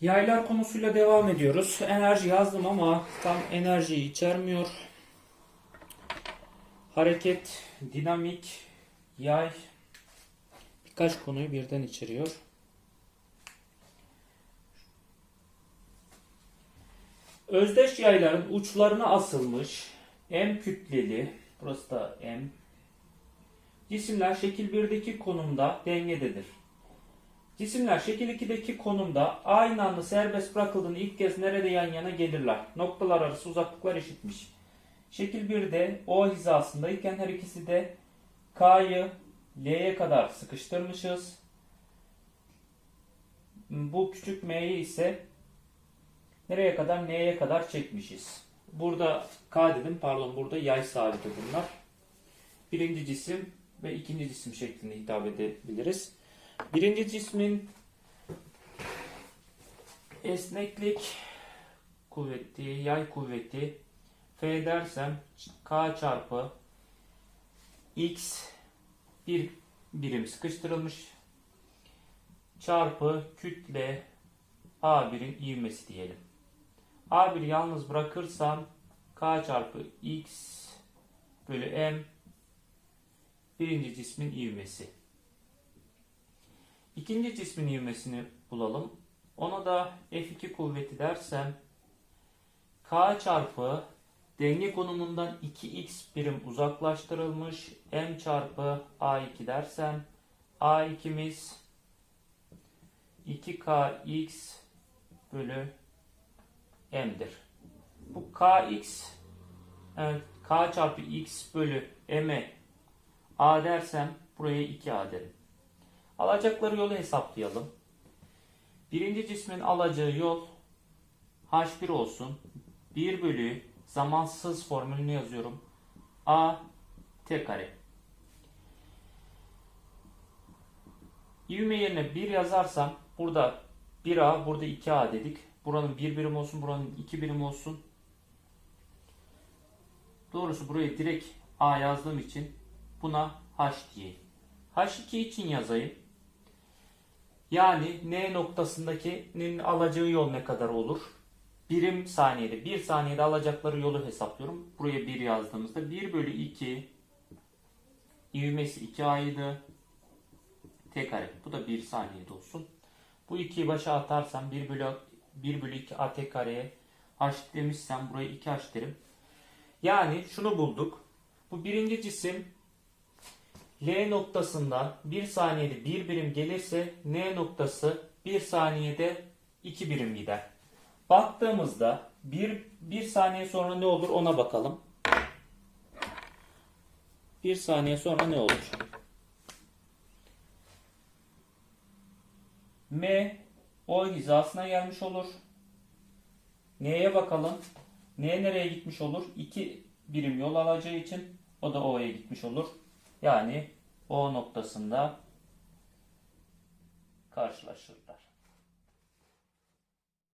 Yaylar konusuyla devam ediyoruz. Enerji yazdım ama tam enerjiyi içermiyor. Hareket, dinamik, yay birkaç konuyu birden içeriyor. Özdeş yayların uçlarına asılmış M kütleli, burası da M, cisimler şekil 1'deki konumda dengededir. Cisimler şekil 2'deki konumda aynı anda serbest bırakıldığında ilk kez nerede yan yana gelirler? Noktalar arası uzaklıklar eşitmiş. Şekil 1'de O hizasındayken her ikisi de K'yı L'ye kadar sıkıştırmışız. Bu küçük M'yi ise nereye kadar? N'ye kadar çekmişiz. Burada K dedim pardon burada yay sabiti bunlar. Birinci cisim ve ikinci cisim şeklinde hitap edebiliriz. Birinci cismin esneklik kuvveti, yay kuvveti F dersem K çarpı X bir birim sıkıştırılmış çarpı kütle A1'in ivmesi diyelim. A1 yalnız bırakırsam K çarpı X bölü M birinci cismin ivmesi. İkinci cismin ivmesini bulalım. Ona da F2 kuvveti dersem K çarpı denge konumundan 2x birim uzaklaştırılmış M çarpı A2 dersem A2'miz 2KX bölü M'dir. Bu KX evet, K çarpı X bölü M'e A dersem buraya 2A derim. Alacakları yolu hesaplayalım. Birinci cismin alacağı yol H1 olsun. 1 bölü zamansız formülünü yazıyorum. A T kare. İvme yerine 1 yazarsam burada 1A burada 2A dedik. Buranın 1 birim olsun buranın 2 birim olsun. Doğrusu buraya direkt A yazdığım için buna H diyeyim. H2 için yazayım. Yani N noktasındakinin alacağı yol ne kadar olur? Birim saniyede, 1 saniyede alacakları yolu hesaplıyorum. Buraya 1 yazdığımızda 1 bölü 2 ivmesi 2A'ydı. T kare. Bu da 1 saniyede olsun. Bu 2'yi başa atarsam 1 bölü 1 bölü 2 AT kareye H demişsem buraya 2H derim. Yani şunu bulduk. Bu birinci cisim L noktasından 1 saniyede 1 birim gelirse N noktası 1 saniyede 2 birim gider. Baktığımızda 1, 1 saniye sonra ne olur ona bakalım. 1 saniye sonra ne olur? M O hizasına gelmiş olur. N'ye bakalım. N nereye gitmiş olur? 2 birim yol alacağı için o da O'ya gitmiş olur. Yani O noktasında karşılaşırlar.